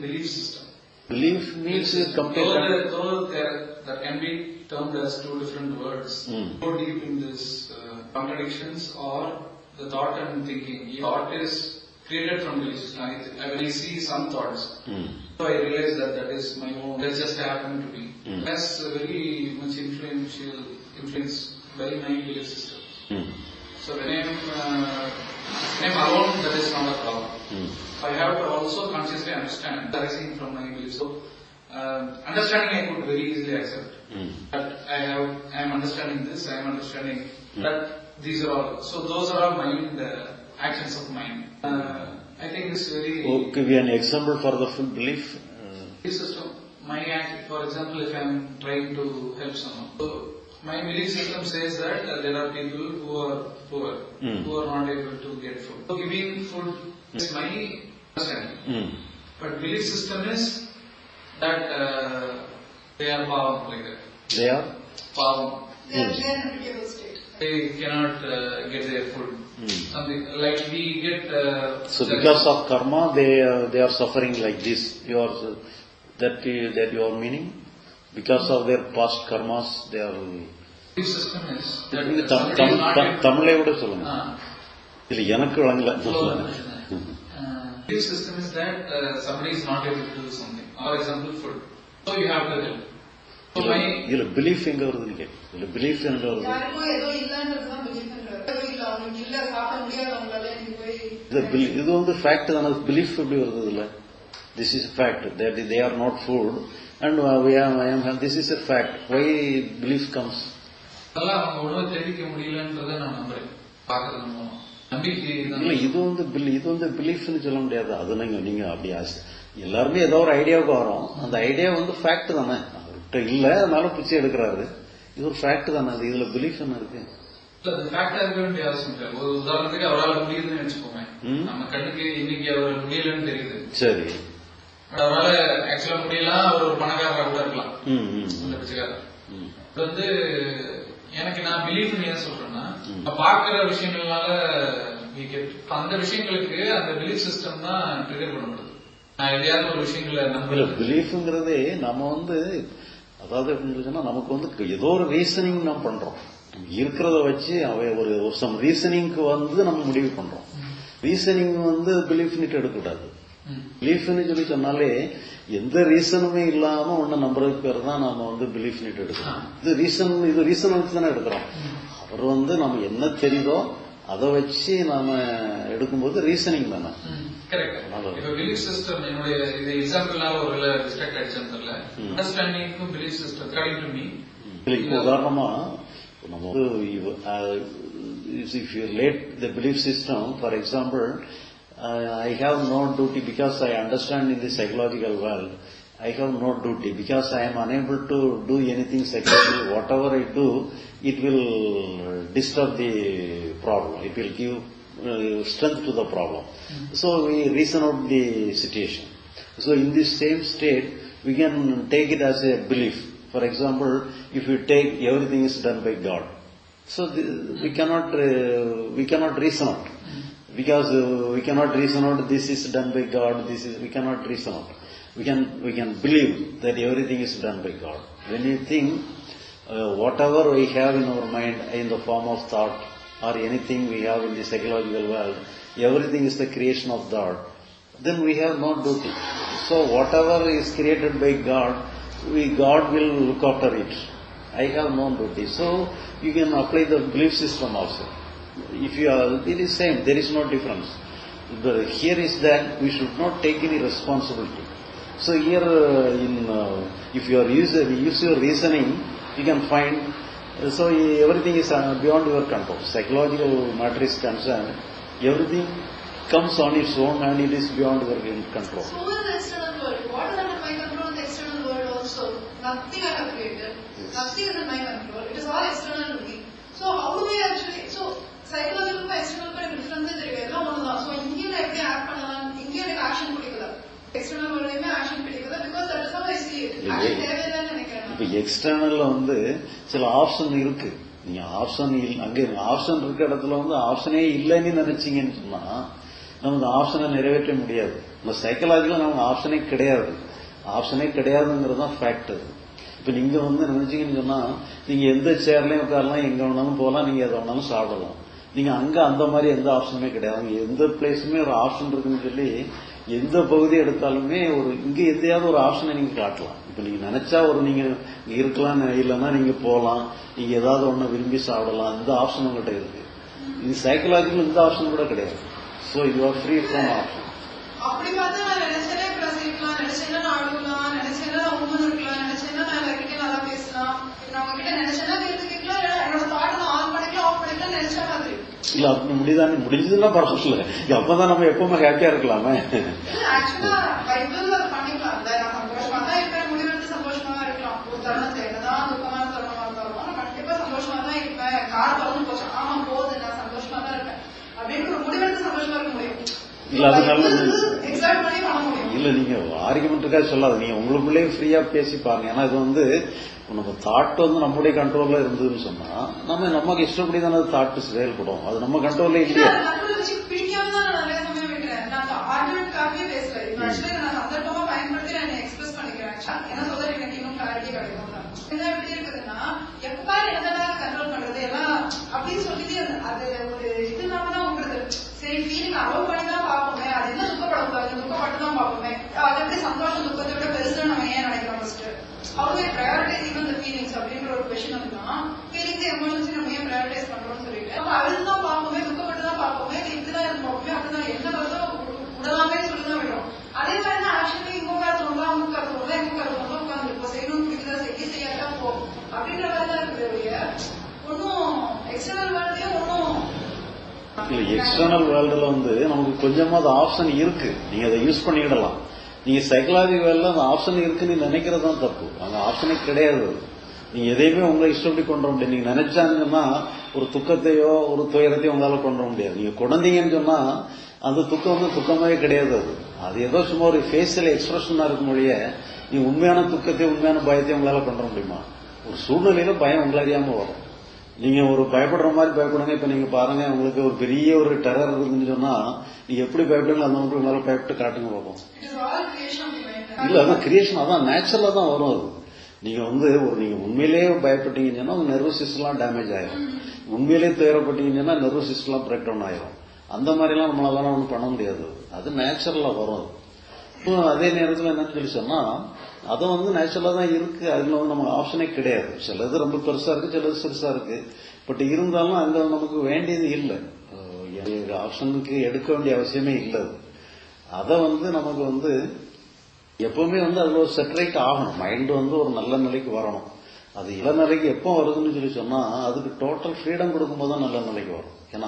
belief system. Belief means Though, complete. there, though there, that can be termed as two different words. Mm. Go deep in this uh, contradictions or the thought and thinking. Thought is created from belief system. I, I, when I see some thoughts, Mm. so I realize that that is my own. That just happened to be. Mm. That's a very much influential influence by my belief system. Mm. So when I'm, uh, when I'm alone, that is not a problem. Mm. I have to also consciously understand arising from my beliefs. So, uh, understanding I could very easily accept. Mm. But I have, I am understanding this, I am understanding Hmm. that these are all. So those are all mind, uh, actions of mind. Uh, I think this very Oh, give you an example for the full belief. Uh, system. My act, for example, if I am trying to help someone. So my belief system says that uh, there are people who are poor, Hmm. who are not able to get food. So giving food is my understanding. mm. But belief system is that uh, they are power like that. They are. Power. They are in a pitiable state. They cannot uh, get their food. Mm. Something like we get. Uh, So because of karma, they uh, they are suffering like this. You are that you- that your meaning Because of their past karmas, they are. belief system is that நீங்க uh, them- somebody is Tamil not the- able- தமிழை விட சொல்லுங்க Ah, இல்ல எனக்கு வழங்கல flow of the- uh, belief system is that uh, somebody is not able to do something. For example, food. So you have to help. So இதுல- my இதுல belief எங்க வருதுன்னு கேட்கு இதுல பிலீஃப் எங்க வருது யாருக்கும் ஏதோ இல்லைன்றதுதான் பிலீஃப் பண்றாரு ஏதோ இல்ல அவனுக்கு இல்ல சாப்பிட முடியாதவங்களால நீ போய் இது bel- இது வந்து ஃபேக்ட் தானே பிலீஃப் எப்படி வருது இதுல this is fact that they are not food and this is a fact why belief comes அதெல்லாம் அவங்க உணவை தெரிவிக்க முடியலன்றதை நான் நம்புறேன். பார்க்கறது மூலம். நம்பிக்கை இல்ல இது வந்து bill- இது வந்து பிலீஃப்னு சொல்ல முடியாது. அது நீங்க நீங்க அப்படி ஆசை எல்லாருமே ஏதோ ஒரு ஐடியாவுக்கு வரோம். அந்த ஐடியா வந்து ஃபேக்ட் தானே. அவர்கிட்ட இல்ல அதனால பிச்சை எடுக்கிறாரு. இது ஒரு ஃபேக்ட் தானே. அது இதுல பிலீஃப் என்ன இருக்கு? உதாரணத்துக்கு அவரால் முடியுதுன்னு வச்சுக்கோங்க. நம்ம கண்ணுக்கு இன்னைக்கு அவர் முடியலன்னு தெரியுது. சரி. அவரால ஆக்சுவலா முடியலாம் அவர் ஒரு பணக்காரரா கூட இருக்கலாம் ம் ம். அந்த பிச்சைக்காரர் வந்து எனக்கு நான் பிலீஃப் ஏன் சொல்றேன்னா ம். நான் பார்க்கிற விஷயங்கள்னால அந்த விஷயங்களுக்கு அந்த பிலீஃப் சிஸ்டம் தான் ட்ரிகர் பண்ணப்படுது. நான் எதையாவது ஒரு விஷயங்களை நம்புறது பிலீஃப்ங்கிறதே நம்ம வந்து அதாவது எப்படின்னு நமக்கு வந்து ஏதோ ஒரு ரீசனிங் நம்ம பண்றோம். இருக்கிறத வச்சு அவ ஒரு சம் ரீசனிங்க்கு வந்து நம்ம முடிவு பண்றோம். ரீசனிங் வந்து பிலீஃப் நீட்டு எடுக்கக்கூடாது. பிலீஃப்னு சொல்லி சொன்னாலே எந்த ரீசனுமே இல்லாம ஒண்ணு நம்புறதுக்கு பேர் தான் நாம வந்து பிலீஃப் நீட்டு எடுக்கிறோம். இது ரீசன் இது ரீசன் வச்சு தானே எடுக்கிறோம். அவர் வந்து நம்ம என்ன தெரியுதோ அதை வச்சு நாம எடுக்கும்போது ரீசனிங் தானே. கரெக்ட் நல்லது. இப்ப பிலீஃப் சிஸ்டம் என்னுடைய இது எக்ஸாம்பிள்னால ஒரு டிஸ்ட்ராக்ட் ஆயிடுச்சுன்னு தெரியல. ம். அண்டர்ஸ்டாண்டிங்க்கும் belief system according to me. இல்ல இப்போ உதாரணமா நம்ம வந்து if you let the belief system for example I have no duty because I understand in the psychological world, I have no duty because I am unable to do anything psychologically. Whatever I do, it will disturb the problem. It will give uh, strength to the problem. Mm-hmm. So we reason out the situation. So in this same state, we can take it as a belief. For example, if you take everything is done by God, so the, we cannot uh, we cannot reason out. Mm-hmm because uh, we cannot reason out this is done by God. This is we cannot reason out. We can we can believe that everything is done by God. When you think uh, whatever we have in our mind in the form of thought or anything we have in the psychological world, everything is the creation of God, then we have no duty. So whatever is created by God, we, God will look after it. I have no duty. So you can apply the belief system also. If you are, it is same, there is no difference. The, here is that we should not take any responsibility. So here uh, in, uh, if you are use, use your reasoning, you can find uh, so everything is uh, beyond your control. Psychological matter is concerned, everything comes on its own and it is beyond your control. So is the external world. What is under my control the external world also? Nothing I have created. Nothing is in my control. It is all external to me. So how இப்ப எக்ஸ்டர்னல்ல வந்து சில option இருக்கு. நீங்க option அங்க option இருக்க இடத்துல வந்து ஆப்ஷனே இல்லைன்னு நினைச்சீங்கன்னு சொன்னா நமக்கு ஆப்ஷனை நிறைவேற்ற முடியாது. இந்த சைக்கலாஜில நமக்கு ஆப்ஷனே கிடையாது. ஆப்ஷனே கிடையாதுங்கிறது தான் ஃபேக்ட் அது இப்போ நீங்க வந்து நினைச்சீங்கன்னு சொன்னா நீங்க எந்த சேர்லயும் உட்காரலாம் எங்க வேணாலும் போகலாம் நீங்க எதை வேணாலும் சாப்பிடலாம். நீங்க அங்க அந்த மாதிரி எந்த ஆப்ஷனுமே கிடையாது. எந்த பிளேஸுமே ஒரு ஆப்ஷன் இருக்குன்னு சொல்லி எந்த பகுதி எடுத்தாலுமே ஒரு இங்க எதையாவது ஒரு ஆப்ஷனை நீங்க காட்டலாம். இப்ப நீங்க நினைச்சா ஒரு நீங்க இங்க இருக்கலாம் இல்லைன்னா நீங்க போகலாம் நீங்க ஏதாவது ஒண்ணு விரும்பி சாப்பிடலாம். இந்த ஆப்ஷன் உங்கள்கிட்ட இருக்கு. இது சைக்கலாஜிக்கல் இந்த ஆப்ஷன் கூட கிடையாது. So you are free from option அப்படி பார்த்தா நான் நினைச்சேனே கிளாஸ் இருக்கலாம் நினைச்சேன்னா நான் அழுகலாம். நினைச்சேன்னா நான் உமன் இருக்கலாம். நினைச்சேன்னா நான் எல்லாருக்கிட்டே நல்லா பேசலாம். நான் உங்ககிட்ட நினைச்சேன்னா கேள்வி கேட்கலாம் இல்ல என்னோட தாட் நான் ஆன் பண்ணிக்கலாம் ஆஃப் பண்ணிக்கலாம் நினைச்சா மாதிரி. இல்ல அப்படி முடியுதானே முடிஞ்சதுன்னா பரவாயில்ல. அப்பதான் நம்ம எப்பவுமே ஹாப்பியா இருக்கலாமே. இல்ல ஆக்சுவலா பைபிள் அது பண்ணிக்கலாம் இல்ல நான் சந்தோஷமா தான் இருப்பேன் முடிவெடுத்து சந்தோஷமா தான் இருக்கலாம் ஒரு தருணத்தை என்னதான் துக்கமான தருணமா இருந்தாலும் நான் கண்டிப்பா சந்தோஷமா தான் இருப்பேன் கார் பறந்து போச்சு. ஆமா போகுது நான் சந்தோஷமா தான் இருப்பேன் அப்படின்னு ஒரு முடிவெடுத்து சந்தோஷமா இருக்க முடியும். இல்ல, அது நல்லது. எக்ஸாக்ட் பண்ணி பண்ண முடியும். இல்ல நீங்க ஆர்குமெண்ட்டுக்காக சொல்லாது. நீங்க உங்களுக்குள்ளேயே ஃப்ரீயா பேசி பாருங்க. ஏன்னா இது வந்து நம்ம தாட் வந்து நம்முடைய கண்ட்ரோல்ல இருந்ததுன்னு சொன்னா நம்ம நமக்கு இஷ்டப்படி தானே தாட் செயல்படும். அது நம்ம கண்ட்ரோல்ல இல்ல, இல்லையா சந்தர்ப்பமா பயன்படுத்தி நான் பண்ணிக்கிறேன். actually. என்ன சொல்ல எனக்கு இன்னும் clarity கிடைக்கும் தான். என்ன எப்படி இருக்குதுன்னா, எப்ப என்னதான் கண்ட்ரோல் பண்றது, எல்லாம் அப்படின்னு சொல்லிட்டு அது ஒரு இதுனால தான் உங்களுக்கு சரி ஃபீலிங் அலோவ் பண்ணி தான் பார்ப்போமே, அது என்ன துக்கப்படக்கூடாது, துக்கப்பட்டு தான் பார்ப்போமே. அது எப்படி சந்தோஷம் துக்கத்தை விட பெருசுன்னு நம்ம ஏன் நினைக்கிறோம் ஃபர்ஸ்ட் அவங்க ப்ரையாரிட்டைஸ் I இந்த ஃபீலிங்ஸ் அப்படின்ற ஒரு கொஷின் வந்துன்னா, ஃபீலிங்ஸ் emotions நம்ம ஏன் ப்ரையாரிட்டைஸ் பண்றோம்னு சொல்லிட்டு, அப்ப அழுது தான் பார்ப்போமே, துக்கப்பட்டு தான் பார்ப்போமே, இது இப்படிதான் இருந்து பார்ப்போமே, அப்படிதான் என்ன வருதோ உ- உடலாமே சொல்லி தான் விடுறோம். அதே மாதிரி தான் actually இவங்க கருத்து ஒன்றா, அவங்க கருத்து ஒன்றா, இவங்க கருத்து ஒன்றா உட்கார்ந்து இப்போ செய்யணும் பிடிக்கிறதா செய்ய செய்யாட்டா போ அப்படின்ற மாதிரி தான் இருக்குது ஒழிய, ஒண்ணும் external worldலயும் ஒண்ணும் இல்ல எக்ஸ்டர்னல் வேர்ல்டுல வந்து நமக்கு கொஞ்சமாவது ஆப்ஷன் இருக்கு. நீங்க அதை யூஸ் பண்ணிடலாம் நீங்க சைக்கலாஜி வேர்ல்ட்ல அந்த ஆப்ஷன் இருக்குன்னு நினைக்கிறது தான் தப்பு. அந்த ஆப்ஷனே கிடையாது நீ நீங்க எதையுமே உங்களை இஷ்டப்படி கொண்டு வர முடியாது. நீங்க நினைச்சாங்கன்னா ஒரு துக்கத்தையோ ஒரு துயரத்தையோ உங்களால கொண்டு வர முடியாது. நீங்க குழந்தைங்கன்னு சொன்னா அந்த துக்கம் வந்து துக்கமே கிடையாது அது. அது ஏதோ சும்மா ஒரு ஃபேஷியல் எக்ஸ்பிரஷனா இருக்கும் மொழிய நீ உண்மையான துக்கத்தையும் உண்மையான பயத்தையும் உங்களால கொண்டு வர முடியுமா? ஒரு சூழ்நிலையில பயம் உங்களை அறியாம வரும். நீங்க ஒரு பயப்படுற மாதிரி பயப்படுங்க. இப்ப நீங்க பாருங்க உங்களுக்கு ஒரு பெரிய ஒரு டெரர் இருக்குன்னு சொன்னா நீங்க எப்படி பயப்படுங்க அந்த மாதிரி மேல பயப்பட்டு காட்டுங்க பார்ப்போம் இல்ல அதான் கிரியேஷன் அதான் நேச்சுரலா தான் வரும் அது. நீங்க வந்து ஒரு நீங்க உண்மையிலேயே பயப்பட்டீங்கன்னு சொன்னா உங்க நர்வஸ் சிஸ்டம்லாம் டேமேஜ் ஆயிரும். உண்மையிலேயே துயரப்பட்டீங்கன்னு சொன்னா நர்வஸ் சிஸ்டம்லாம் பிரேக் டவுன் ஆயிரும். அந்த மாதிரிலாம் நம்மளால ஒன்றும் பண்ண முடியாது. அது நேச்சுரலா வரும் அது. அதே நேரத்தில் என்னன்னு சொல்லி சொன்னா அது வந்து நேச்சுரலா தான் இருக்கு. அதுல வந்து நமக்கு ஆப்ஷனே கிடையாது. சிலது ரொம்ப பெருசா இருக்கு சிலது சிறுசா இருக்கு. பட் இருந்தாலும் அங்க நமக்கு வேண்டியது இல்லை. ஆப்ஷனுக்கு எடுக்க வேண்டிய அவசியமே இல்லை அது. அதை வந்து நமக்கு வந்து எப்பவுமே வந்து அதுல ஒரு செட்டரேட் ஆகணும். மைண்ட் வந்து ஒரு நல்ல நிலைக்கு வரணும். அது இளநிலைக்கு எப்போ வருதுன்னு சொல்லி சொன்னா அதுக்கு டோட்டல் ஃப்ரீடம் கொடுக்கும்போது தான் நல்ல நிலைக்கு வரும். ஏன்னா